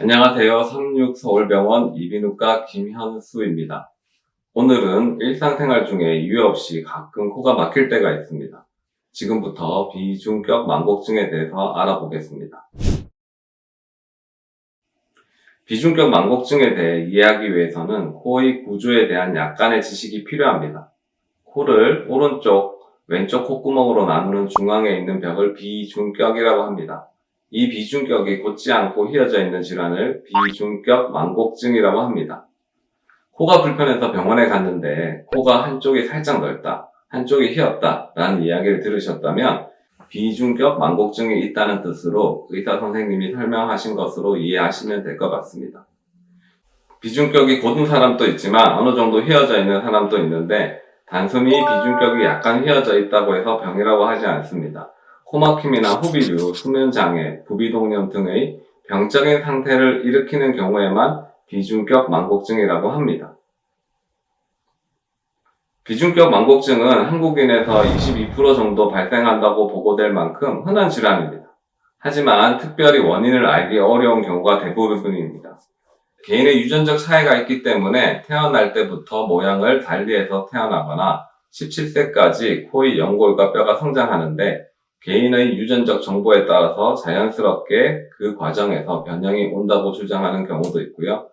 안녕하세요. 36서울병원 이비인후과 김현수입니다. 오늘은 일상생활 중에 이유 없이 가끔 코가 막힐 때가 있습니다. 지금부터 비중격 망곡증에 대해서 알아보겠습니다. 비중격 망곡증에 대해 이해하기 위해서는 코의 구조에 대한 약간의 지식이 필요합니다. 코를 오른쪽, 왼쪽 콧구멍으로 나누는 중앙에 있는 벽을 비중격이라고 합니다. 이 비중격이 곧지 않고 휘어져 있는 질환을 비중격 망곡증이라고 합니다. 코가 불편해서 병원에 갔는데 코가 한쪽이 살짝 넓다, 한쪽이 휘었다 라는 이야기를 들으셨다면 비중격 망곡증이 있다는 뜻으로 의사 선생님이 설명하신 것으로 이해하시면 될 것 같습니다. 비중격이 곧은 사람도 있지만 어느 정도 휘어져 있는 사람도 있는데 단순히 비중격이 약간 휘어져 있다고 해서 병이라고 하지 않습니다. 코막힘이나 후비류, 수면장애, 부비동염 등의 병적인 상태를 일으키는 경우에만 비중격 망곡증이라고 합니다. 비중격 망곡증은 한국인에서 22% 정도 발생한다고 보고될 만큼 흔한 질환입니다. 하지만 특별히 원인을 알기 어려운 경우가 대부분입니다. 개인의 유전적 차이가 있기 때문에 태어날 때부터 모양을 달리해서 태어나거나 17세까지 코의 연골과 뼈가 성장하는데 개인의 유전적 정보에 따라서 자연스럽게 그 과정에서 변형이 온다고 주장하는 경우도 있고요.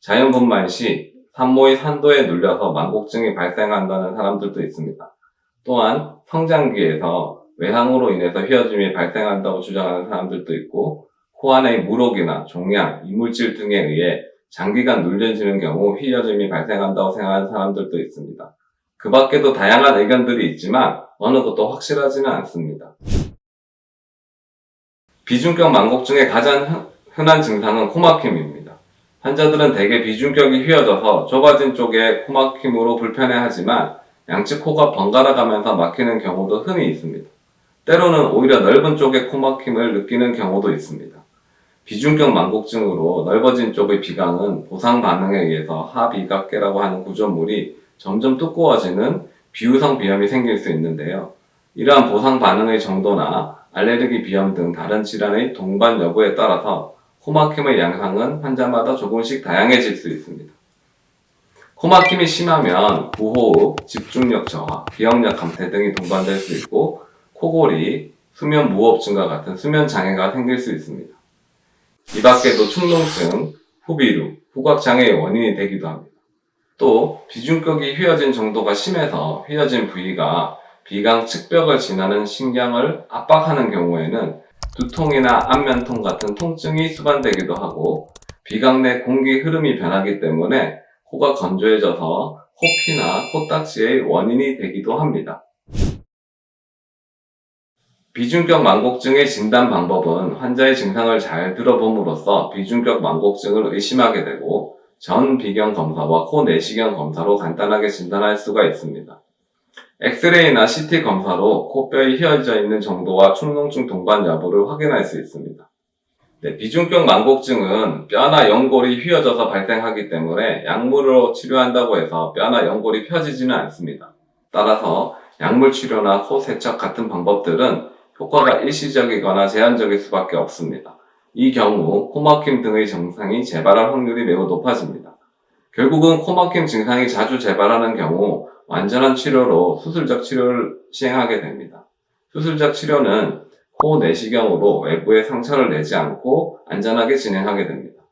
자연분만 시 산모의 산도에 눌려서 망곡증이 발생한다는 사람들도 있습니다. 또한 성장기에서 외상으로 인해서 휘어짐이 발생한다고 주장하는 사람들도 있고 코 안의 물혹이나 종양, 이물질 등에 의해 장기간 눌려지는 경우 휘어짐이 발생한다고 생각하는 사람들도 있습니다. 그 밖에도 다양한 의견들이 있지만 어느 것도 확실하지는 않습니다. 비중격 망곡증의 가장 흔- 흔한 증상은 코막힘입니다. 환자들은 대개 비중격이 휘어져서 좁아진 쪽에 코막힘으로 불편해하지만 양측 코가 번갈아 가면서 막히는 경우도 흔히 있습니다. 때로는 오히려 넓은 쪽에 코막힘을 느끼는 경우도 있습니다. 비중격 망곡증으로 넓어진 쪽의 비강은 보상 반응에 의해서 하비각계라고 하는 구조물이 점점 두꺼워지는 비우성 비염이 생길 수 있는데요. 이러한 보상 반응의 정도나 알레르기 비염 등 다른 질환의 동반 여부에 따라서 코막힘의 양상은 환자마다 조금씩 다양해질 수 있습니다. 코막힘이 심하면 부호흡, 집중력 저하, 기억력 감퇴 등이 동반될 수 있고 코골이, 수면 무호흡증과 같은 수면 장애가 생길 수 있습니다. 이 밖에도 충농증, 후비루, 후각장애의 원인이 되기도 합니다. 또 비중격이 휘어진 정도가 심해서 휘어진 부위가 비강 측벽을 지나는 신경을 압박하는 경우에는 두통이나 안면통 같은 통증이 수반되기도 하고 비강 내 공기 흐름이 변하기 때문에 코가 건조해져서 코피나 코딱지의 원인이 되기도 합니다. 비중격 망곡증의 진단 방법은 환자의 증상을 잘 들어봄으로써 비중격 망곡증을 의심하게 되고 전 비경 검사와 코 내시경 검사로 간단하게 진단할 수가 있습니다. 엑스레이나 CT 검사로 코뼈에 휘어져 있는 정도와 충농증 동반 여부를 확인할 수 있습니다. 네, 비중격 망곡증은 뼈나 연골이 휘어져서 발생하기 때문에 약물로 치료한다고 해서 뼈나 연골이 펴지지는 않습니다. 따라서 약물 치료나 코 세척 같은 방법들은 효과가 일시적이거나 제한적일 수밖에 없습니다. 이 경우 코막힘 등의 증상이 재발할 확률이 매우 높아집니다. 결국은 코막힘 증상이 자주 재발하는 경우 완전한 치료로 수술적 치료를 시행하게 됩니다. 수술적 치료는 코 내시경으로 외부에 상처를 내지 않고 안전하게 진행하게 됩니다.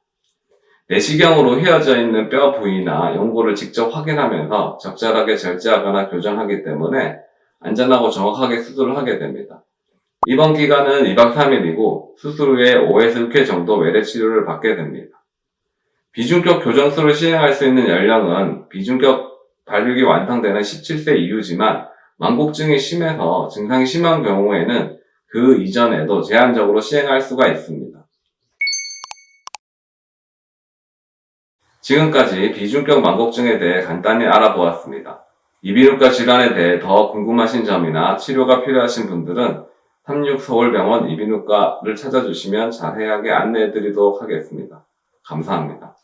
내시경으로 휘어져 있는 뼈 부위나 연골을 직접 확인하면서 적절하게 절제하거나 교정하기 때문에 안전하고 정확하게 수술을 하게 됩니다. 입원 기간은 2박 3일이고 수술 후에 5에서 6회 정도 외래 치료를 받게 됩니다. 비중격 교정술을 시행할 수 있는 연령은 비중격 발육이 완성되는 17세 이후지만 망곡증이 심해서 증상이 심한 경우에는 그 이전에도 제한적으로 시행할 수가 있습니다. 지금까지 비중격 망곡증에 대해 간단히 알아보았습니다. 이비인후과 질환에 대해 더 궁금하신 점이나 치료가 필요하신 분들은 36서울병원 이비인후과를 찾아주시면 자세하게 안내해 드리도록 하겠습니다. 감사합니다.